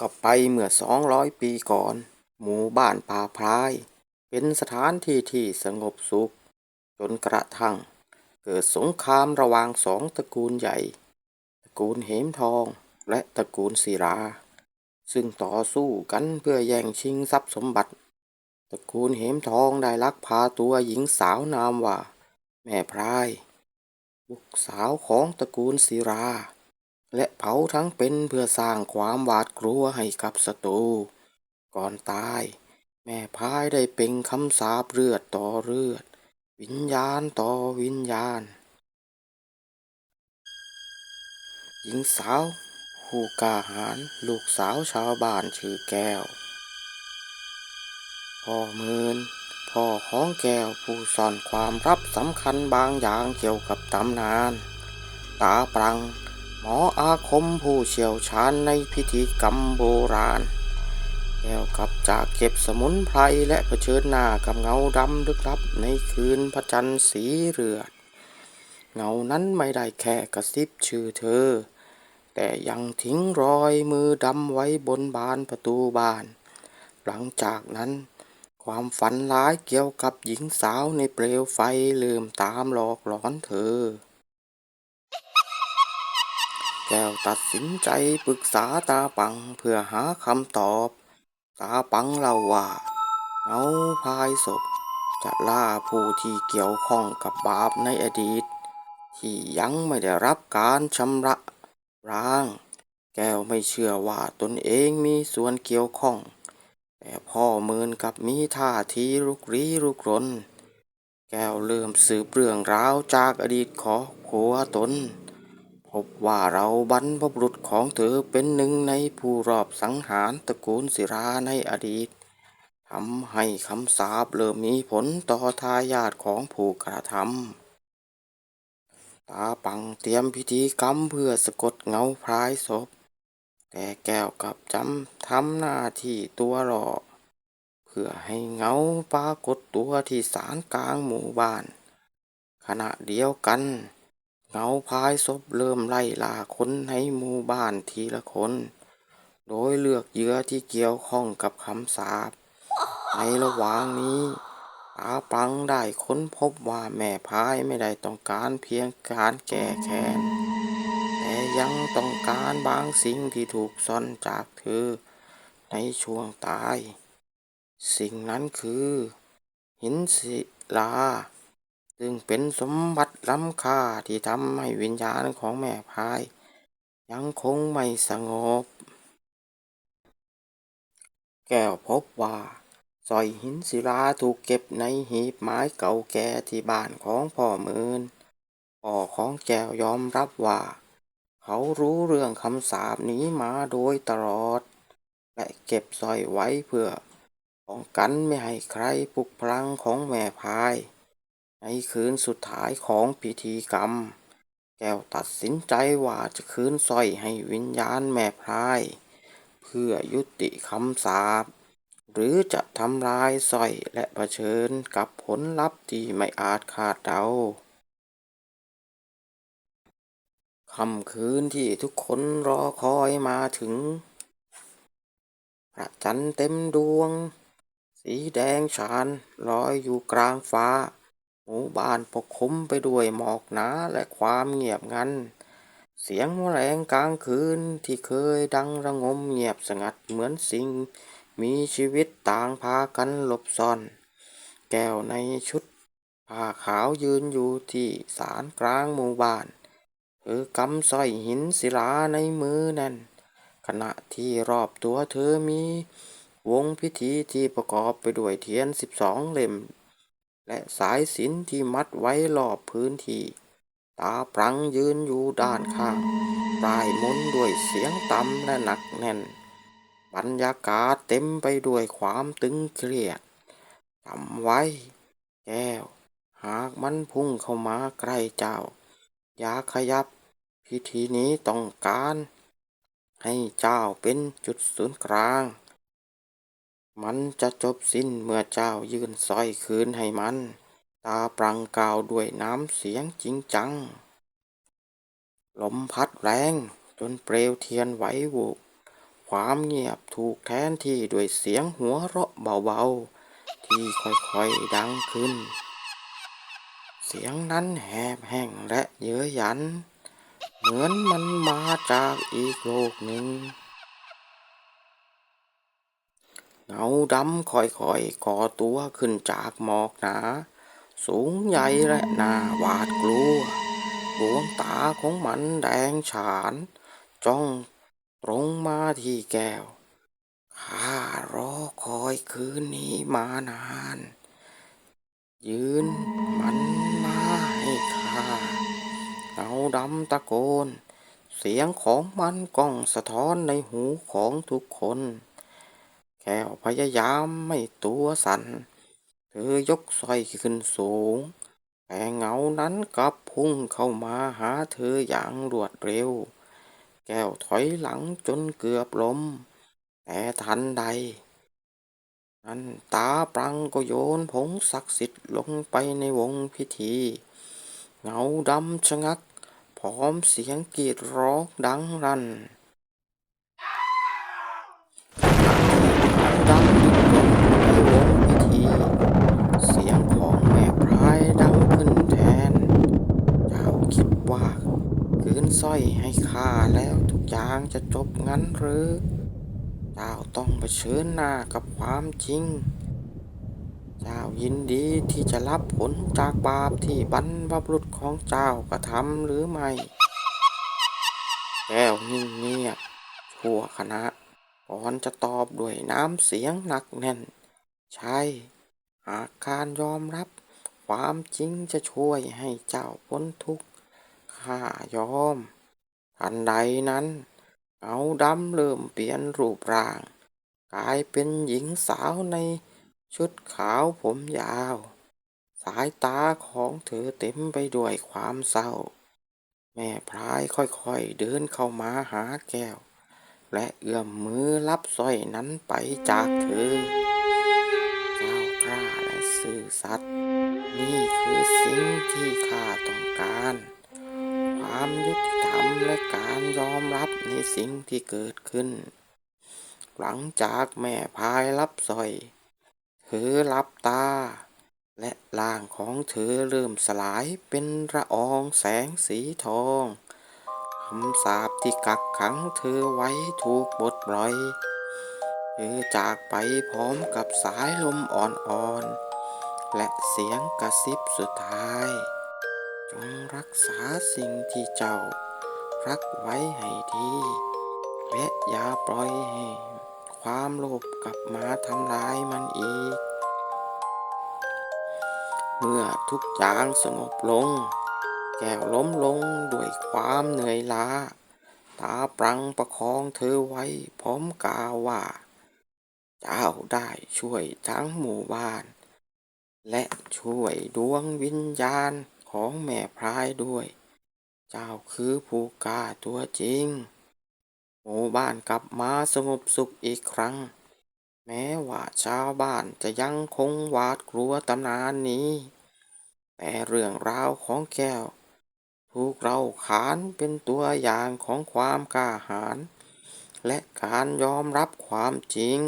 กับไปเมื่อสองร้อยปีก่อน หมู่บ้านป่าพราย เป็นสถานที่ที่สงบสุข จนกระทั่ง เกิดสงครามระหว่างสองตระกูลใหญ่ ตระกูลเหมทองและตระกูลศิรา ซึ่งต่อสู้กันเพื่อแย่งชิงทรัพย์สมบัติ ตระกูลเหมทองได้ลักพาตัวหญิงสาวนามว่า แม่พราย บุกสาวของตระกูลศิรา และเผาทั้งเป็นเพื่อสร้างความหวาดกลัวให้กับศัตรู ก่อนตาย แม่พายได้เป็นคำสาปเลือดต่อเลือด วิญญาณต่อวิญญาณ หญิงสาวผู้กาหาญลูกสาวชาวบ้านชื่อแก้ว พ่อเมินพ่อของแก้วผู้ซ่อนความลับสำคัญบางอย่างเกี่ยวกับตำนาน ตาปรัง มออาคมผู้เชี่ยวชาญในพิธีกรรมโบราณแก้วกับจากเก็บสมุนไพรและเผชิญหน้ากับเงาดำลึกลับในคืนพระจันทร์สีเรือด เงานั้นไม่ได้แค่กระซิบชื่อเธอ แต่ยังทิ้งรอยมือดำไว้บนบานประตูบ้าน หลังจากนั้นความฝันร้ายเกี่ยวกับหญิงสาวในเปลวไฟเริ่มตามหลอกหลอนเธอ แก้วตัดสินใจปรึกษาตาปังเพื่อหาคำตอบ ตาปังเล่าว่าเงาพายศพ จะล่าผู้ที่เกี่ยวข้องกับบาปในอดีต ที่ยังไม่ได้รับการชำระล้าง แก้วไม่เชื่อว่าตนเองมีส่วนเกี่ยวข้อง แต่พ่อเมินกับมีท่าทีรุกรีรุกรน แก้วเริ่มสืบเรื่องราวจากอดีตของผัวตน บว่าเราบรรพบุรุษของเธอเป็นหนึ่งในผู้รอบสังหารตระกูลศิราในอดีตทำให้คำสาปเริ่มมีผลต่อทายาทของผู้กระทำตาปังเตรียมพิธีกรรมเพื่อสะกดเงาพรายศพ แต่แก้วกับจำทำหน้าที่ตัวหลอเพื่อให้เงาปรากฏตัวที่ศาลกลางหมู่บ้าน ขณะเดียวกัน เงาพายศพเริ่มไล่ล่าคนในหมู่บ้านทีละคน โดยเลือกเหยื่อที่เกี่ยวข้องกับคำสาปในระหว่างนี้ตาปังได้ค้นพบว่าแม่พายไม่ได้ต้องการเพียงการแก้แค้นแต่ยังต้องการบางสิ่งที่ถูกซ่อนจากเธอในช่วงตาย สิ่งนั้นคือ หินศิลา ซึ่งเป็นสมบัติล้ำค่าที่ทำให้วิญญาณของแม่พาย ยังคงไม่สงบ แก้วพบว่าสร้อยหินศิลาถูกเก็บในหีบไม้เก่าแก่ที่บ้านของพ่อเมินพ่อของแก้วยอมรับว่า เขารู้เรื่องคำสาปนี้มาโดยตลอด และเก็บสร้อยไว้เพื่อป้องกันไม่ให้ใครปลุกพลังของแม่พาย ในคืนสุดท้ายของพิธีกรรม แก้วตัดสินใจว่าจะคืนสร้อยให้วิญญาณแม่พราย เพื่อยุติคำสาปหรือจะทำลายสร้อยและเผชิญกับผลลัพธ์ที่ไม่อาจคาดเดาค่ำคืนที่ทุกคนรอคอยมาถึง พระจันทร์เต็มดวง สีแดงฉานลอยอยู่กลางฟ้า หมู่บ้านปกคลุมไปด้วยหมอกหนาและความเงียบงัน เสียงแมลงกลางคืนที่เคยดังระงมเงียบสงัดเหมือนสิ่ง มีชีวิตต่างพากันหลบซ่อน แก้วในชุดผ้าขาวยืนอยู่ที่ศาลกลางหมู่บ้านเธอกำสร้อยหินศิลาในมือแน่น ขณะที่รอบตัวเธอมี วงพิธีที่ประกอบไปด้วยเทียนสิบสองเล่ม และสายสินที่มัดไว้รอบพื้นที่ ตาปรังยืนอยู่ด้านข้างร่ายมนด้วยเสียงต่ำและหนักแน่น บรรยากาศเต็มไปด้วยความตึงเครียดจำไว้ แก้ว หากมันพุ่งเข้ามาใกล้เจ้า อย่าขยับ พิธีนี้ต้องการ ให้เจ้าเป็นจุดศูนย์กลาง มันจะจบสิ้นเมื่อเจ้ายื่นสร้อยคืนให้มัน ตาปรังกล่าวด้วยน้ำเสียงจริงจัง ลมพัดแรงจนเปลวเทียนไหววูบความเงียบถูกแทนที่ด้วยเสียงหัวเราะเบาๆ ที่ค่อยๆดังขึ้น เสียงนั้นแหบแห้งและเย้ยหยัน เหมือนมันมาจากอีกโลกหนึ่ง เงาดำค่อยๆก่อตัวขึ้นจากหมอกหนา สูงใหญ่และน่าหวาดกลัว ดวงตาของมันแดงฉาน จ้องตรงมาที่แก้ว ข้ารอคอยคืนนี้มานาน ยืนมันมาให้ข้าเงาดำตะโกน เสียงของมันก้องสะท้อนในหูของทุกคน แก้วพยายามไม่ตัวสั่นเธอยกสร้อยขึ้นสูง แต่เงานั้นกลับพุ่งเข้ามาหาเธออย่างรวดเร็ว แก้วถอยหลังจนเกือบล้ม แต่ทันใด นั้นตาปรังก็โยนผงศักดิ์สิทธิ์ลงไปในวงพิธี เงาดำชะงัก พร้อมเสียงกรีดร้องดังรั่นงาดำดิ้นรนในวงพิธี เสียงของแม่พรายดังขึ้นแทน เจ้าคิดว่าคืน สร้อยให้ข้าแล้วทุกอย่างจะจบงั้นหรือ เจ้าต้องเผชิญหน้ากับความจริง เจ้ายินดีที่จะรับผลจากบาปที่บรรพบุรุษของเจ้ากระทำหรือไม่ แก้วนิ่งเงียบชั่วขณะก่อนจะตอบด้วยน้ำเสียงหนักแน่น ใช่ หากการยอมรับ ความจริงจะช่วยให้เจ้าพ้นทุกข์ ข้ายอม ทันใดนั้น เงาดำเริ่มเปลี่ยนรูปร่าง กลายเป็นหญิงสาวในชุดขาวผมยาว สายตาของเธอเต็มไปด้วยความเศร้า แม่พรายค่อยๆเดินเข้ามาหาแก้ว และเอื้อมมือรับสร้อยนั้นไปจากเธอ เจ้ากล้าและซื่อสัตย์นี่คือสิ่งที่ข้าต้องการ ความยุติธรรมและการยอมรับในสิ่งที่เกิดขึ้น หลังจากแม่พายรับสอย เธอหลับตา และร่างของเธอเริ่มสลายเป็นระอองแสงสีทองคำสาปที่กักขังเธอไว้ถูกบดปล่อยเธอจากไปพร้อมกับสายลมอ่อนๆ และเสียงกระซิบสุดท้าย จงรักษาสิ่งที่เจ้า รักไว้ให้ดีและอย่าปล่อยให้ ความโลภกลับมาทำลายมันอีก เมื่อทุกอย่างสงบลง แก้วล้มลงด้วยความเหนื่อยล้า ตาปรังประคองเธอไว้พร้อมกล่าวว่า เจ้าได้ช่วยทั้งหมู่บ้าน และช่วยดวงวิญญาณ ของแม่พรายด้วย เจ้าคือผู้กล้าตัวจริง หมู่บ้านกลับมาสงบสุขอีกครั้ง แม้ว่าชาวบ้านจะยังคงหวาดกลัวตำนานนี้ แต่เรื่องราวของแก้วถูกเราขานเป็นตัวอย่างของความกล้าหาญและการยอมรับความจริง